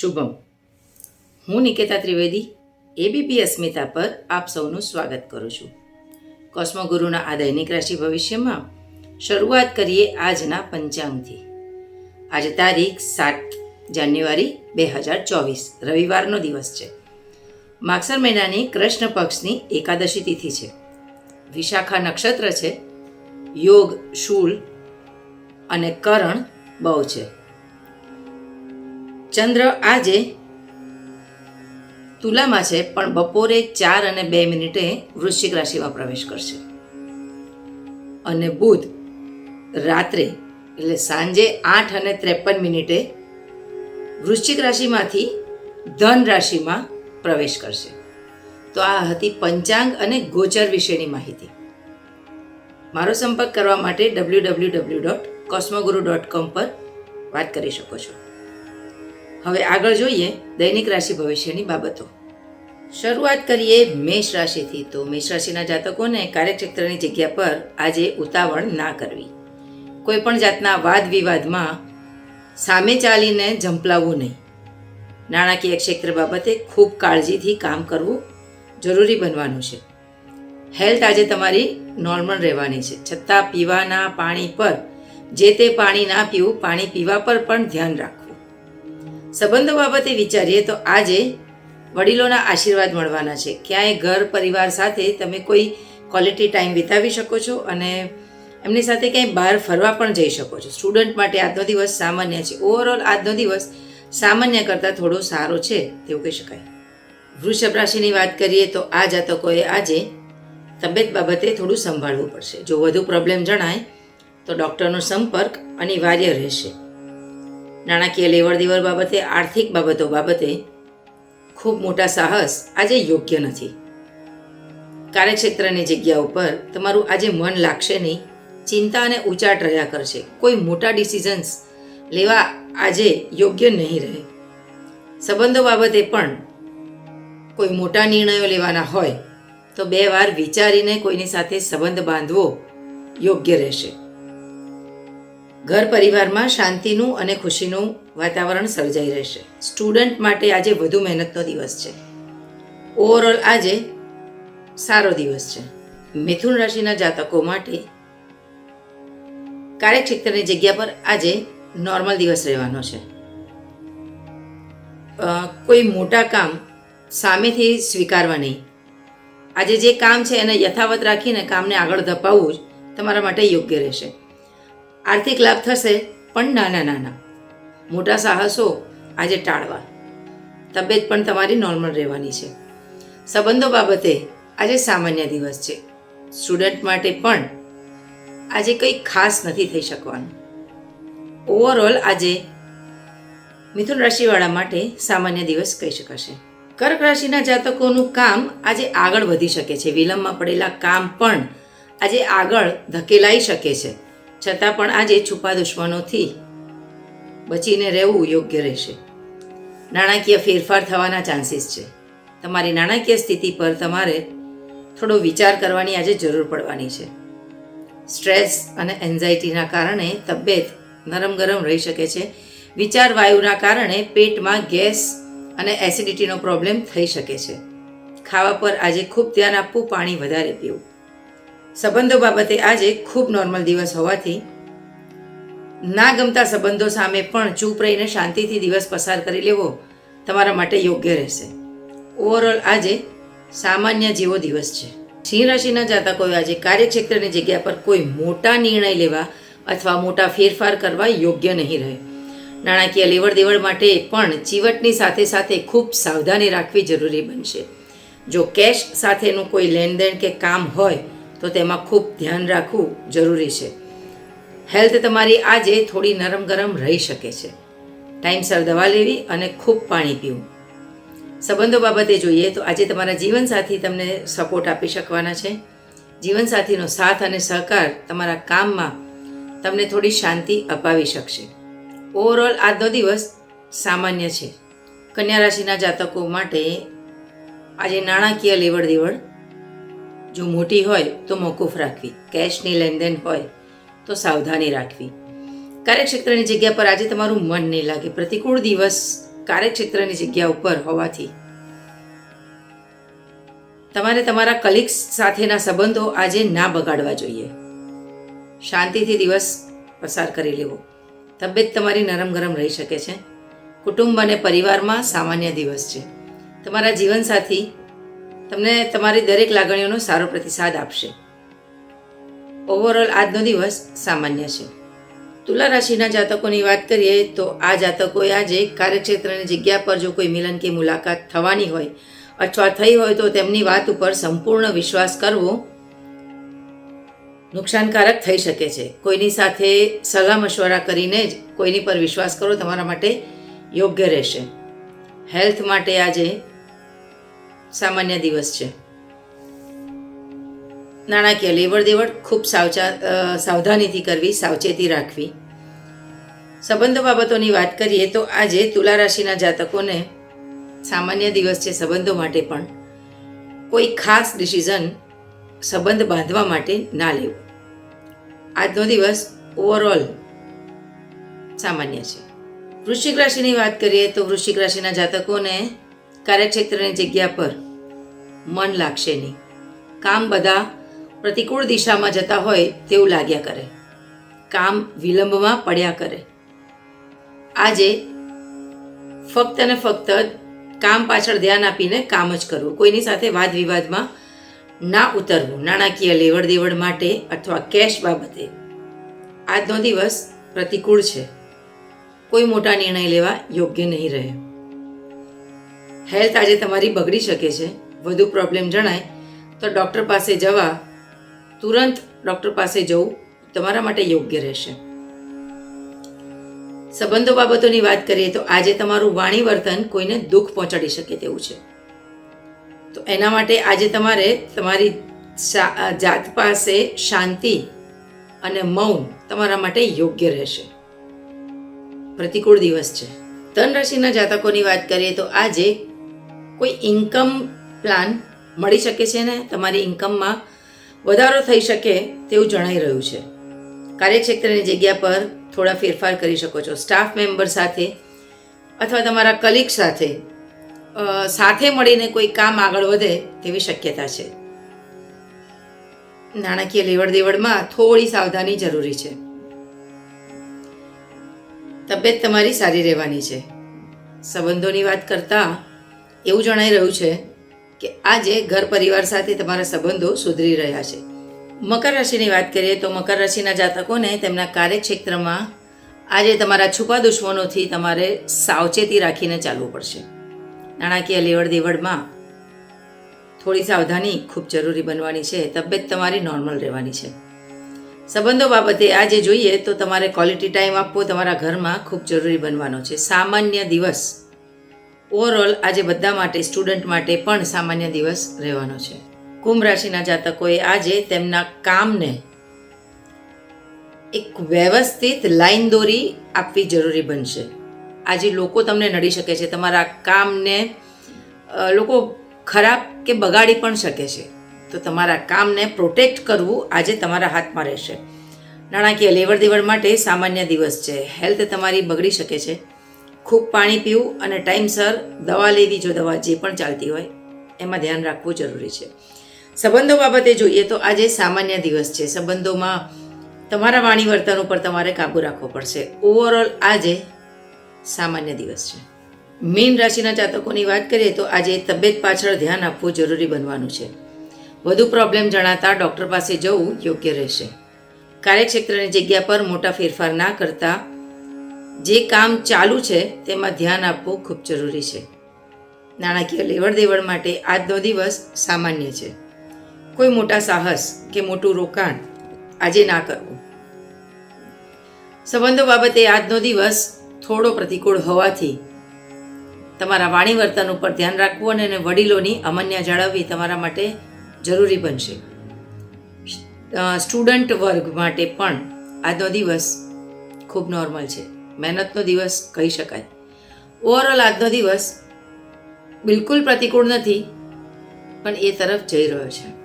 શુભમ. હું નિકેતા ત્રિવેદી એબીપી અસ્મિતા પર આપ સૌનું સ્વાગત કરું છું. કોસ્મોગુરુના આ દૈનિક રાશિ ભવિષ્યમાં શરૂઆત કરીએ આજના પંચાંગથી. આજે તારીખ સાત જાન્યુઆરી બે હજાર ચોવીસ, રવિવારનો દિવસ છે. માગસર મહિનાની કૃષ્ણ પક્ષની એકાદશી તિથિ છે. વિશાખા નક્ષત્ર છે, યોગ, શૂલ અને કરણ બહુ છે. ચંદ્ર આજે તુલામાં છે, પણ બપોરે ચાર અને બે મિનિટે વૃશ્ચિક રાશિમાં પ્રવેશ કરશે. અને બુધ રાત્રે, એટલે સાંજે આઠ અને ત્રેપન મિનિટે વૃશ્ચિક રાશિમાંથી ધન રાશિમાં પ્રવેશ કરશે. તો આ હતી પંચાંગ અને ગોચર વિશેની માહિતી. મારો સંપર્ક કરવા માટે W W W dot Cosmoguru dot com પર વાત કરી શકો છો. હવે આગળ જોઈએ દૈનિક રાશિ ભવિષ્યની બાબતો. શરૂઆત કરીએ મેષ રાશિથી તો મેષ રાશિના જાતકોને કાર્યક્ષેત્રની જગ્યા પર આજે ઉતાવળ ના કરવી. કોઈ પણ જાતના વાદ વિવાદમાં સામે ચાલીને ઝંપલાવવું નહીં. નાણાકીય ક્ષેત્ર બાબતે ખૂબ કાળજીથી કામ કરવું જરૂરી બનવાનું છે. હેલ્થ આજે તમારી નોર્મલ રહેવાની છે. છતાં પીવાના પાણી પર, જે તે પાણી ના પીવું, પાણી પીવા પર પણ ધ્યાન રાખવું. સંબંધો બાબતે વિચારીએ તો આજે વડીલોના આશીર્વાદ મળવાના છે. ક્યાંય ઘર, પરિવાર સાથે તમે કોઈ ક્વોલિટી ટાઈમ વિતાવી શકો છો અને એમની સાથે ક્યાંય બહાર ફરવા પણ જઈ શકો છો. સ્ટુડન્ટ માટે આજનો દિવસ સામાન્ય છે. ઓવરઓલ આજનો દિવસ સામાન્ય કરતાં થોડો સારો છે તેવું કહી શકાય. વૃષભ રાશિની વાત કરીએ તો આ જાતકોએ આજે તબિયત બાબતે થોડું સંભાળવું પડશે. જો વધુ પ્રોબ્લેમ જણાય તો ડૉક્ટરનો સંપર્ક અનિવાર્ય રહેશે. નાણાકીય લેવડ દેવડ બાબતે, આર્થિક બાબતો બાબતે ખૂબ મોટા સાહસ આજે યોગ્ય નથી. કાર્યક્ષેત્રની જગ્યા ઉપર તમારું આજે મન લાગશે નહીં. ચિંતા અને ઉચાટ રહ્યા કરશે. કોઈ મોટા ડિસિઝન્સ લેવા આજે યોગ્ય નહીં રહે. સંબંધો બાબતે પણ કોઈ મોટા નિર્ણયો લેવાના હોય તો બે વાર વિચારીને કોઈની સાથે સંબંધ બાંધવો યોગ્ય રહેશે. ઘર પરિવારમાં શાંતિનું અને ખુશીનું વાતાવરણ સર્જાઈ રહેશે. સ્ટુડન્ટ માટે આજે વધુ મહેનતનો દિવસ છે. ઓવરઓલ આજે સારો દિવસ છે. મિથુન રાશિના જાતકો માટે કાર્યક્ષેત્રની જગ્યા પર આજે નોર્મલ દિવસ રહેવાનો છે. કોઈ મોટા કામ સામેથી સ્વીકારવા નહીં. આજે જે કામ છે એને યથાવત રાખીને કામને આગળ ધપાવવું જ તમારા માટે યોગ્ય રહેશે. આર્થિક લાભ થશે, પણ નાના નાના. મોટા સાહસો આજે ટાળવા. તબિયત પણ તમારી નોર્મલ રહેવાની છે. સંબંધો બાબતે આજે સામાન્ય દિવસ છે. સ્ટુડન્ટ માટે પણ આજે કંઈ ખાસ નથી થઈ શકવાનું. ઓવરઓલ આજે મિથુન રાશિવાળા માટે સામાન્ય દિવસ કહી શકાશે. કર્ક રાશિના જાતકોનું કામ આજે આગળ વધી શકે છે. વિલંબમાં પડેલા કામ પણ આજે આગળ ધકેલાઈ શકે છે. છતાં પણ આજે છુપા દુશ્મનોથી બચીને રહેવું યોગ્ય રહેશે. નાણાકીય ફેરફાર થવાના ચાન્સીસ છે. તમારી નાણાકીય સ્થિતિ પર તમારે થોડો વિચાર કરવાની આજે જરૂર પડવાની છે. સ્ટ્રેસ અને એન્ઝાયટીના કારણે તબિયત નરમ ગરમ રહી શકે છે. વિચાર વાયુના કારણે પેટમાં ગેસ અને એસિડિટીનો પ્રોબ્લેમ થઈ શકે છે. ખાવા પર આજે ખૂબ ધ્યાન આપવું, પાણી વધારે પીવું. સંબંધો બાબતે આજે ખૂબ નોર્મલ દિવસ હોવાથી ના ગમતા સંબંધો સામે પણ ચૂપ રહીને શાંતિથી દિવસ પસાર કરી લેવો તમારા માટે યોગ્ય રહેશે. ઓવરઓલ આજે સામાન્ય જેવો દિવસ છે. સિંહ રાશિના જાતકોએ આજે કાર્યક્ષેત્રની જગ્યા પર કોઈ મોટા નિર્ણય લેવા અથવા મોટા ફેરફાર કરવા યોગ્ય નહીં રહે. નાણાકીય લેવડ દેવડ માટે પણ ચીવટની સાથે સાથે ખૂબ સાવધાની રાખવી જરૂરી બનશે. જો કેશ સાથેનું કોઈ લેણદેણ કે કામ હોય તો તેમાં ખૂબ ધ્યાન રાખવું જરૂરી છે. હેલ્થ તમારી આજે થોડી નરમ ગરમ રહી શકે છે. ટાઈમસર દવા લેવી અને ખૂબ પાણી પીવું. સંબંધો બાબતે જોઈએ તો આજે તમારા જીવનસાથી તમને સપોર્ટ આપી શકવાના છે. જીવનસાથીનો સાથ અને સહકાર તમારા કામમાં તમને થોડી શાંતિ અપાવી શકશે. ઓવરઓલ આજનો દિવસ સામાન્ય છે. કન્યા રાશિના જાતકો માટે આજે નાણાકીય લેવડ દેવડ જો મોટી હોય તો મોકૂફ રાખવી. કેશની લેનદેન હોય તો સાવધાની રાખવી. કાર્યક્ષેત્રની જગ્યા પર આજે તમારું મન નહીં લાગે. પ્રતિકૂળ દિવસ કાર્યક્ષેત્રની જગ્યા ઉપર હોવાથી. તમારે તમારા કલીગ્સ સાથેના સંબંધો આજે ના બગાડવા જોઈએ. શાંતિથી દિવસ પસાર કરી લેવો. તબિયત તમારી નરમ ગરમ રહી શકે છે. કુટુંબ અને પરિવારમાં સામાન્ય દિવસ છે. તમારા જીવનસાથી તમને તમારી દરેક લાગણીઓનો સારો પ્રતિસાદ આપશે. ઓવરઓલ આજનો દિવસ સામાન્ય છે. તુલા રાશિના જાતકોની વાત કરીએ તો આ જાતકોએ આજે કાર્યક્ષેત્રની જગ્યા પર જો કોઈ મિલન કે મુલાકાત થવાની હોય અથવા થઈ હોય તો તેમની વાત ઉપર સંપૂર્ણ વિશ્વાસ કરવો નુકસાનકારક થઈ શકે છે. કોઈની સાથે સલાહ મશવરા કરીને જ કોઈની પર વિશ્વાસ કરો તમારા માટે યોગ્ય રહેશે. હેલ્થ માટે આજે સામાન્ય દિવસ છે. નાણાકીય લેવડ દેવડ ખૂબ સાવચા સાવધાનીથી કરવી, સાવચેતી રાખવી. સંબંધો બાબતોની વાત કરીએ તો આજે તુલા રાશિના જાતકોને સામાન્ય દિવસ છે સંબંધો માટે પણ. કોઈ ખાસ ડિસિઝન સંબંધ બાંધવા માટે ના લેવું. આજનો દિવસ ઓવરઓલ સામાન્ય છે. વૃશ્ચિક રાશિની વાત કરીએ તો વૃશ્ચિક રાશિના જાતકોને કાર્યક્ષેત્રની જગ્યા પર મન લાગશે નહીં. કામ બધા પ્રતિકૂળ દિશામાં જતા હોય તેવું લાગ્યા કરે. કામ વિલંબમાં પડ્યા કરે. આજે ફક્ત અને ફક્ત કામ પાછળ ધ્યાન આપીને કામ જ કરવું. કોઈની સાથે વાદ વિવાદમાં ના ઉતરવું. નાણાકીય લેવડ દેવડ માટે અથવા કેશ બાબતે. આજનો દિવસ પ્રતિકૂળ છે. કોઈ મોટા નિર્ણય લેવા યોગ્ય નહીં રહે. હેલ્થ આજે તમારી બગડી શકે છે. વધુ પ્રોબ્લેમ જણાય, તો ડૉક્ટર પાસે જવા, તુરંત ડૉક્ટર પાસે જવું તમારા માટે યોગ્ય રહેશે. સંબંધો બાબતોની વાત કરીએ તો આજે તમારું વાણી વર્તન કોઈને દુઃખ પહોંચાડી શકે તેવું છે. તો એના માટે આજે તમારે તમારી જાત પાસે શાંતિ અને મૌન તમારા માટે યોગ્ય રહેશે. પ્રતિકૂળ દિવસ છે. ધન રાશિના જાતકોની વાત કરીએ તો આજે કોઈ ઇન્કમ પ્લાન મળી શકે છે ને, તમારી ઇન્કમમાં વધારો થઈ શકે તેવું જણાઈ રહ્યું છે. કાર્યક્ષેત્રની જગ્યા પર થોડા ફેરફાર કરી શકો છો. સ્ટાફ મેમ્બર સાથે અથવા તમારા કલીગ સાથે સાથે મળીને કોઈ કામ આગળ વધે તેવી શક્યતા છે. નાણાકીય લેવડ દેવડમાં થોડી સાવધાની જરૂરી છે. તબિયત તમારી સારી રહેવાની છે. સંબંધોની વાત કરતાં એવું જણાઈ રહ્યું છે કે આજે ઘર પરિવાર સાથે તમારા સંબંધો સુધરી રહ્યા છે. મકર રાશિની વાત કરીએ તો મકર રાશિના જાતકોને તેમના કાર્યક્ષેત્રમાં આજે તમારા છુપા દુશ્મનોથી તમારે સાવચેતી રાખીને ચાલવું પડશે. નાણાકીય લેવડ દેવડમાં થોડી સાવધાની ખૂબ જરૂરી બનવાની છે. તબિયત તમારી નોર્મલ રહેવાની છે. સંબંધો બાબતે આજે જોઈએ તો તમારે ક્વોલિટી ટાઈમ આપવો તમારા ઘરમાં ખૂબ જરૂરી બનવાનો છે. સામાન્ય દિવસ ઓવરઓલ આજે બધા માટે સ્ટુડન્ટ માટે પણ સામાન્ય દિવસ રહેવાનો છે. કુંભ રાશિના જાતકોએ આજે તેમના કામને એક વ્યવસ્થિત લાઈન દોરી આપવી જરૂરી બનશે. આજે લોકો તમને નડી શકે છે, તમારા કામને લોકો ખરાબ કે બગાડી પણ શકે છે. તો તમારા કામને પ્રોટેક્ટ કરવું આજે તમારા હાથમાં રહેશે. નાણાકીય લેવડ દેવડ માટે સામાન્ય દિવસ છે. હેલ્થ તમારી બગડી શકે છે. ખૂબ પાણી પીવું અને ટાઈમસર દવા લેવી જો દવા જે પણ ચાલતી હોય, એમાં ધ્યાન રાખવું જરૂરી છે. સંબંધો બાબતે જોઈએ તો આજે સામાન્ય દિવસ છે. સંબંધોમાં તમારા વાણી વર્તન ઉપર તમારે કાબૂ રાખવો પડશે. ઓવરઓલ આજે સામાન્ય દિવસ છે. મીન રાશિના જાતકોની વાત કરીએ તો આજે તબિયત પાછળ ધ્યાન આપવું જરૂરી બનવાનું છે. વધુ પ્રોબ્લેમ જણાતા ડૉક્ટર પાસે જવું યોગ્ય રહેશે. કાર્યક્ષેત્રની જગ્યા પર મોટા ફેરફાર ના કરતા જે કામ ચાલુ છે, તેમાં ધ્યાન આપવું ખૂબ જરૂરી છે. નાણાકીય લેવડ દેવડ માટે આજનો દિવસ સામાન્ય છે. કોઈ મોટા સાહસ કે મોટું રોકાણ આજે ના કરવું. સંબંધો બાબતે આજનો દિવસ થોડો પ્રતિકૂળ હોવાથી તમારા વાણી વર્તન ઉપર ધ્યાન રાખવું અને વડીલોની અમન્ય જાળવવી તમારા માટે જરૂરી બનશે. સ્ટુડન્ટ વર્ગ માટે પણ આજનો દિવસ ખૂબ નોર્મલ છે. મહેનતનો દિવસ કહી શકાય. ઓવરઓલ આજનો દિવસ બિલકુલ પ્રતિકૂળ નથી, પણ એ તરફ જઈ રહ્યો છે.